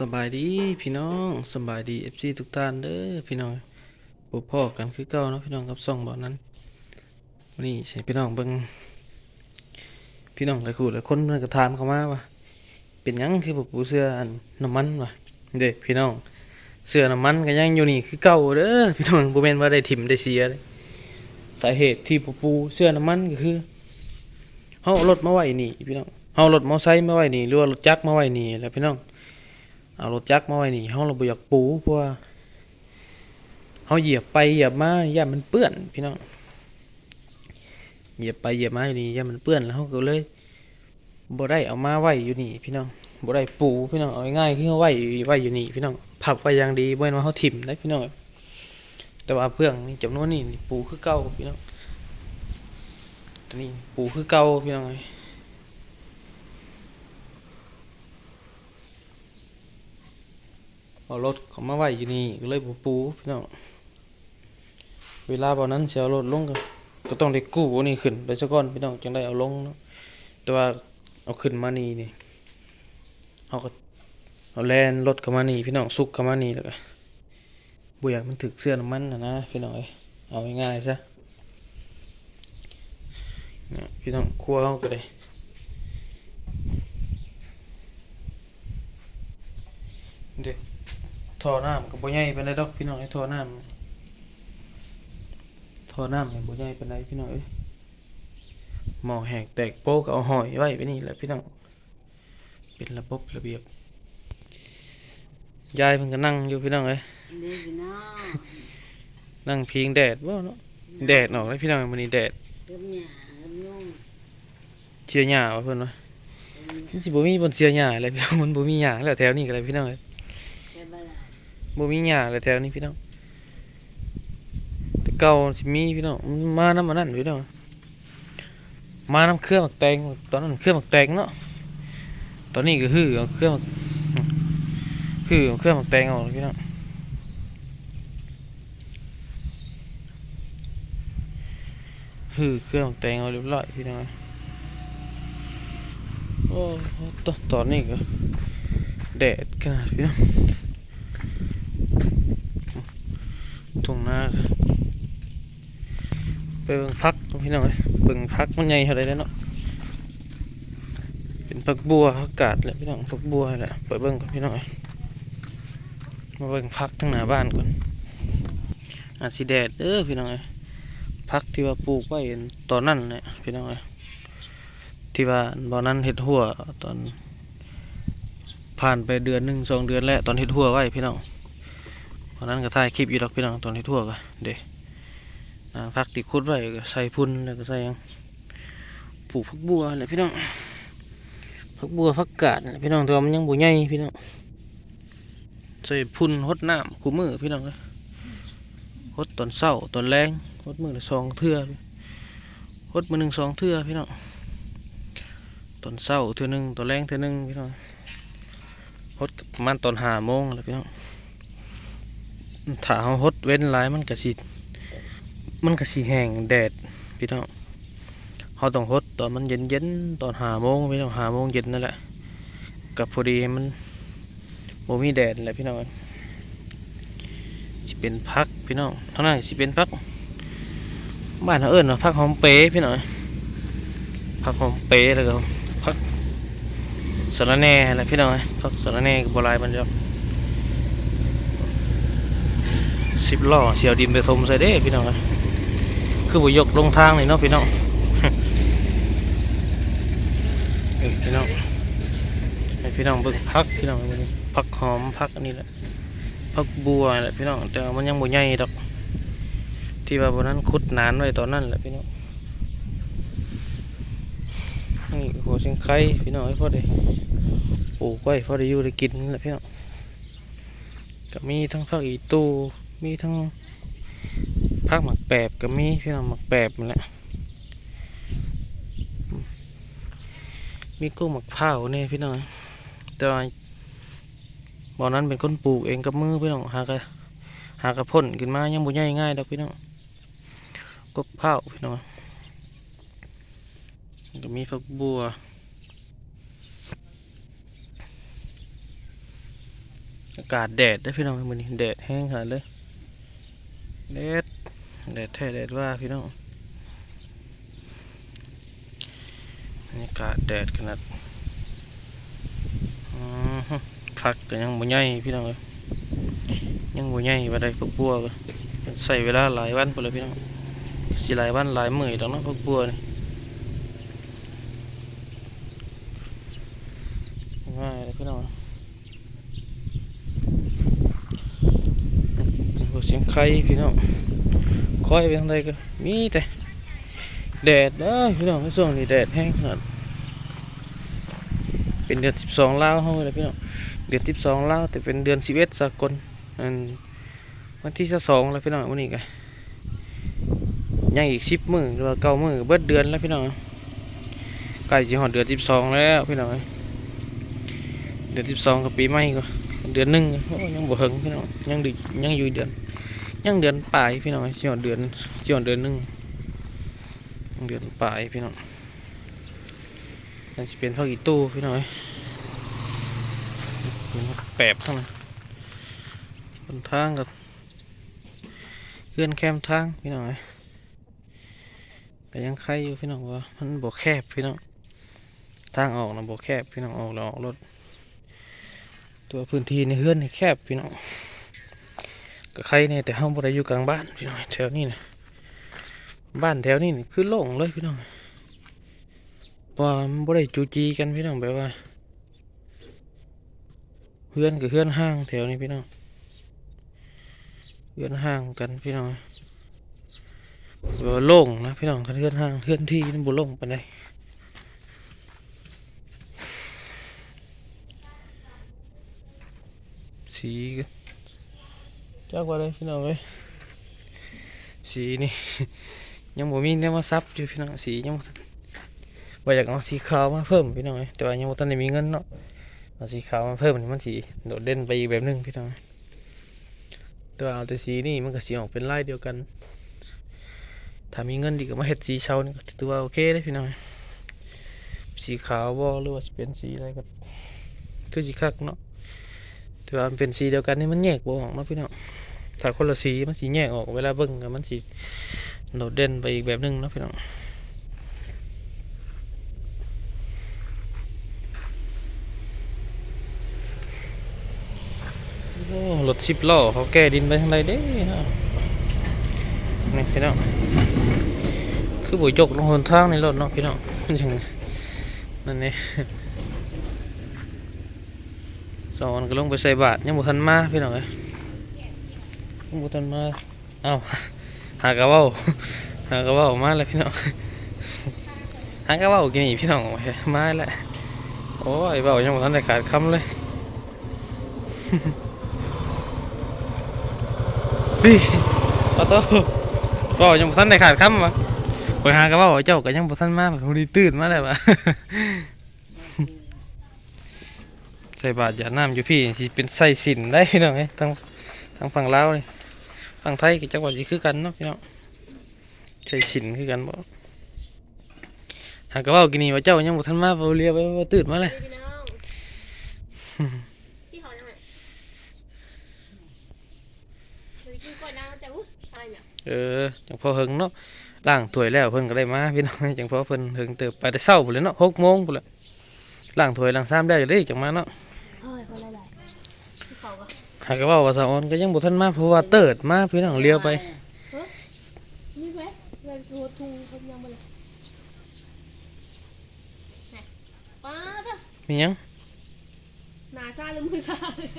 สบายดีพี่น้องสบายดีเอฟซีทุกท่านเด้อพี่น้องพบพ่อกันคือเก่าเนาะพี่น้องกับส่องบ่อนั้นนนี้ใช่พี่น้องเบิ่งพี่น้องหลายคู่หลายคนเพิ่นก็ถามเข้ามาว่าเป็นหยังคือบ่ปูเสื้ออันน้ำมันวะเด้พี่น้องเสื้อน้ำมันก็ยังอยู่นี่คือเก่าเด้อพี่น้องบ่แม่นว่าได้ถิ่มได้เสียเลยสาเหตุที่บ่ปูเสื้อน้ำมันก็คือเฮาเอารถมาไว้นี่พี่น้องเฮาเอารถมอไซค์มาไว้นี่หรือว่ารถจักรมาไว้นี่แหละพี่น้อง เอารถจักรมาไว้นี่เฮาเราบ่อยากปูเพราะว่าเฮาเหยียบไปเหยียบมาย่ามันเปื้อนพี่น้องเหยียบไปเหยียบมาอยู่นี่ย่ามันเปื้อนแล้วเฮาก็เลยบ่ได้เอามาไว้อยู่นี่พี่น้องบ่ได้ปูพี่น้องเอาง่ายๆคือเฮาไว้ไว้อยู่นี่พี่น้องพับไว้อย่างดีบ่แม่นว่าเฮาถิ่มได้พี่น้องแต่ว่าเพื่องนี่จำนวนนี่ปูคือเก่าพี่น้องตัวนี้ปูคือเก่าพี่น้อง เอารถเขามาไว้อยู่นี่ก็เลยบ่ปูพี่น้องเวลาบ่นั้นสิเอารถลงก็ก็ต้องได้กู้อันนี้ขึ้นไปซะก่อนพี่น้องจังได้เอาลงเนาะแต่ว่าเอาขึ้นมานี่นี่เอาก็เอาแลนรถเข้ามานี่พี่น้องสุกเข้ามานี่แล้วก็บ่อยากมันถึกเสื้อน้ำมันนะนะพี่น้องเอ้ยเอาง่ายๆซะเนี่พี่น้องครัวเฮาก็ได้เด็ก ท่อน้ำก็บ่ใหญ่ปานใดดอกพี่น้องไอ้ท่อน้ำท่อน้ำนี่บ่ใหญ่ปานใดพี่น้องเอ้ยหม้อแหกแตกโป๊กก็เอาหอยไว้ไปนี่แหละพี่น้องเป็นระบบระเบียบยายเพิ่นก็นั่งอยู่พี่น้องเอ้ยเด็กน้องนั่งพิงแดดบ่เนาะแดดออกเลยพี่น้องมื้อนี้แดดเริ่มหยาเริ่มนุ่งเชียร์หญ้าว่าเพิ่นว่ามันสิบ่มีบนเชียร์หญ้าเลยพี่น้องมันบ่มีหญ้าแล้วแถวนี้ก็เลยพี่น้องเอ้ยแค่บ้าน บ่มีหญ้าเลยแถวนี้พี่น้องแต่เก่าสิมีพี่น้องมันมานำอันนั้นพี่น้องมาน้ำเครื่องหมักแตงตอนนั้นเครื่องหมักแตงเนาะตอนนี้ก็ฮือเอเครื่องหมักฮือเอเครื่องหมักแตงออกพี่น้องฮือเครื่องหมักแตงเอาเรียบร้อยพี่น้องโอ้ตอนตอนนี้ก็แดดขนาดพี่น้อง ทุ่งนาไปเบิ่งพักพี่น้องเอ้ยเบิ่งพักมันใหญ่เท่าไรแล้วเนาะเป็นผักบัวอากาศแหละพี่น้องผักบัวแหละไปเบิ่งก่อนพี่น้องเอ้ยมาเบิ่งพักทั้งหน้าบ้านก่อนอาสิแดดเด้อพี่น้องเอ้ยพักที่ว่าปลูกไว้ตอนนั้นแหละพี่น้องเอ้ยที่ว่าตอนนั้นเห็ดหัวตอนผ่านไปเดือนหนึ่งสองเดือนแล้วตอนเห็ดหัวไว้พี่น้อง อนนั้นก็ถ่ายคลิปอยู่ดอกพี่น้องตอนที่ทั่วก็เด็นางพักติดคุดไว้ก็ใส่พุ่นแล้วก็ใส่ยังปลูกฟักบัวแหละพี่น้องฟักบัวฟักกาดพี่น้องแต่ว่ามันยังบ่ใหญ่พี่น้องใส่พุ่นหดน้ำคู่มือพี่น้องเอ้ยหดตอนเช้าตอนแรงหดมือละสองเทื่อหดมือหนึ่งสองเทื่อพี่น้องตอนเช้าเทื่อหนึ่งตอนแรงเทื่อหนึ่งพี่น้องหดประมาณตอนหาโมงแหละพี่น้อง ถ้าเฮาฮดเว้นหลายมันก็สิมันก็สิแห้งแดดพี่น้องเฮาต้องฮดตอนมันเย็นๆตอน5โมงพี่น้อง5โมงเย็นนั่นแหละกับพอดีมันบ่มีแดดแหละพี่น้องสิเป็นพักพี่น้องเท่านั้นสิเป็นพักบ้านเฮาเอิ้นว่าพักหอมเปพี่น้องพักหอมเปแล้วก็พักสระแหน่แหละพี่น้องพักสระแหน่ก็บ่หลายมันจะ สิบล้อเสียวดินไปทมใส่เด้พี่น้องคือบ่ยกลงทางเลยเนาะพี่น้องพี่น้องให้พี่น้องเบิ่งพักพี่น้องพักหอมพักอันนี้แหละพักบัวแหละพี่น้องแต่มันยังบ่ใหญ่ดอก ที่ว่าบนนั้นขุดนานไว้ตอนนั้นแหละพี่น้องนี่หัวเชียงไข่พี่น้องให้พอได้ปลูกไว้พอได้อยู่ได้กินนั่นแหละพี่น้องก็มีทั้งพักอีตู มีทั้งพักหมักแปบก็มีพี่น้องหมักแปบนั่แหละมีกุ้งหมักเผาเนี่ยพี่น้องแต่ว่าบ่อนั้นเป็นคนปลูกเองกับมือพี่น้องหากระหากระพ่นขึ้นมายังบ่ใหญ่ง่ายดอกพี่น้องกกเผาพี่น้องก็มีฝักบัวอากาศแดดได้พี่น้องมื้อนี้แดดแห้งขนาดเลย แดดแดดแท้แดดว่าพี่น้องบรรยากาศแดดขนาดอือฮึพักก็ยังบ่ใหญ่พี่น้องเอ้ยยังบ่ใหญ่บ่ได้พวกบัวก็ใส่เวลาหลายวันพุ่นเลยพี่น้องสิหลายวันหลายมื้อดอกเนาะพวกบัวนี่ง่ายเลยพี่น้อง หัวเสียงไข่พี่น้องคอยไปทางใดก็มีแต่แดดเด้อพี่น้องช่วงนี้แดดแห้งขนาดเป็นเดือนสิบสองลาวเฮาเลยพี่น้องเดือนสิบสองลาวแต่เป็นเดือนสิบเอ็ดสากลอันวันที่สองแล้วพี่น้องวันนี้ก็ยังอีกสิบมือหรือว่าเก้ามือเบิดเดือนแล้วพี่น้องใกล้จะหอดเดือนสิบสองแล้วพี่น้องเดือนสิบสองกับปีใหม่ก็เดือนหนึ่งยังบ่เฮงพี่น้องยังดึกยังอยู่เดือน ยังเดือนปลายพี่น้องเจียวเดือนเจียวเดือนหนึ่งยังเดือนปลายพี่น้องยังจะเป็นเท่าอีตู้พี่น้องเป็นแปบเท่านั้นบนทางกับเพื่อนแคมทางพี่น้องแต่ยังใครอยู่พี่น้องว่ามันบ่แคบพี่น้องทางออกนะบ่แคบพี่น้องออกแล้วออกรถตัวพื้นที่ในเฮือนแคบพี่น้อง ก็ใครเนี่ยแต่ห้องบ่ได้อยู่กลางบ้านพี่น้องแถวนี้นะบ้านแถวนี้นี่คือโล่งเลยพี่น้องว่าบ่ได้จูจีกันพี่น้องแบบว่าเฮือนกับเฮือนห้างแถวนี้พี่น้องเฮือนห้างกันพี่น้องว่าโล่งนะพี่น้องกันเฮือนห้างเฮือนที่นี่บ่โล่งปานใดสีก็ จักว่าได้พี่น้องเอ้ยสีนี่ ยังบ่มีแนวมาซับอยู่พี่น้องสียังบ่ทันว่าอยากเอาสีขาวมาเพิ่มพี่น้องเอ้ยแต่ว่ายังบ่ทันได้มีเงินเนาะเอาสีขาวมาเพิ่มนี่มันสีโดดเด่นไปอีกแบบหนึงพี่น้องเอ้แต่ว่าเอาแต่สีนี่มันก็สีออกเป็นลายเดียวกันถ้ามีเงินดีก็มาเฮ็ดสีเชานี่ก็ถือว่าโอเคเลยพี่น้องเอ้สีขาวบ่หรือว่าเป็นสีอะไรก็คือสีคักเนาะถือว่ามันเป็นสีเดียวกันนี่มันแยกบ่ออกเนาะพี่น้อง ถ้าคนละสีมันสีแยกออกเวลาเบิ่งก็มันสีโดดเด่นไปอีกแบบหนึงนะพี่น้องรถสิบล้อเขาแก้ดินไปทางใดเด้เนาะนี่พี่น้องคือบุยกลงหนทางในรถเนาะพี่น้องจังนั่นนี่สองวันก็ลงไปใส่บาทยังบ่ทันมาพี่น้องเอ้ยยัง บ่ทันมาเอ้าหากระเว้าหากระเว้ามาแล้วพี่น้องหากระเว้ากินนี่พี่น้องมาแล้วโอ้ยเว้ายังบ่ทันได้ขาดคำเลยเฮ้ยเอาโตเว้ายังบ่ทันได้ขาดคำวะข่อยหากระเว้าเจ้าก็ยังบ่ทันมาพอดีตื่นมาแล้ววะใส่บาตรหยาน้ำอยู่พี่สิเป็นใส่สินได้พี่น้องเอ้ยทางทางฝั่งลาวนี่ ฝั่งไทยกับจังหวัดสิคือกันเนาะพี่น้องใส่สินคือกันบ่หากว่ากินนี่ว่าเจ้ายังบ่ทันมาบ่เรียบบ่ตื่นมาเลยพี่น้องที่เขายังไงเดี๋ยวกินกล้วยน้ำจะอุ้ยอะไรเนี่ยเออจังพอเฮิงเนาะล้างถ้วยแล้วเพิ่นก็ได้มาพี่น้องจังพอเพิ่นเฮิงเติบไปแต่เช้าพุ่นเลยเนาะ6โมงพุ่นแหละล้างถ้วยล้างซ้ำได้เลยจังมาเนาะากว่าว่าสาวออนก็ยังบ่ทันมาเพราะว่าเติดมาพี่น้องเลี้ยวไปนี่ไหมเงินตัวทุงคนยังมาเลยไหนป้าเด้อมีหยังหนาซาหรือมือซาเลย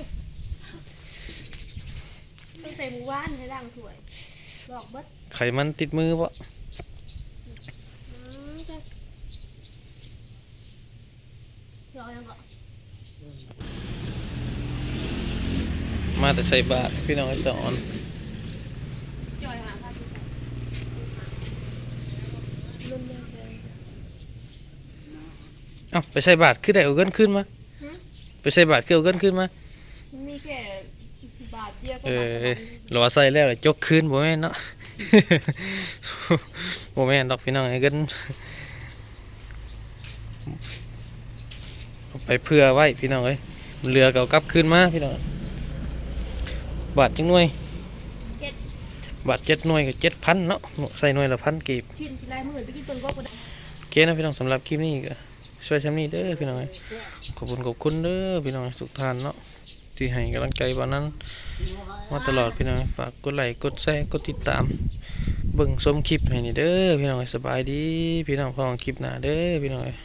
ตั้งแต่หมู่บ้านให้ร่างถวยหลอกเบิดไขมันติดมือบ่อืมจ้ะหลอกยังก็ มาแต่ใส่บาตรพี่น้องไอ้สาวออนจอยหาพาที่ไหนรุ่นเดียวกันเอ้าไปใส่บาทคือได้เอาเงินขึ้นมาฮะไปใส่บาทคือเอาเงินขึ้นมามีแค่บาทเดียวก็เอบาทสอองรอใส่แล้วจกคืนบ่แม่นเนาะบ่แม่นดอกพี่น้องไอ้เงินเอาไปเพื่อไว้พี่น้องเอ้ยเรือก็เอากลับคืนมาพี่น้อง บาทจังหน่วยบาทเจ็ดหน่วยกับเจ็ดพันเนาะใส่หน่วยละพันกีบชิ้นที่ลายมือไปกินต้นก็บ่ได้โอเคนะพี่น้องสำหรับคลิปนี้ก็ช่วยซ้ำนี้เด้อพี่น้องเอ้ยขอบคุณขอบคุณเด้อพี่น้องทุกท่านเนาะที่ให้กำลังใจวันนั้นมาตลอดพี่น้องฝากกดไลค์กดแชร์กดติดตามเบิ่งชมคลิปให้นี่เด้อพี่น้องเอ้ยสบายดี พี่น้องพอกันคลิปหน้าเด้อพี่น้องเอ้ย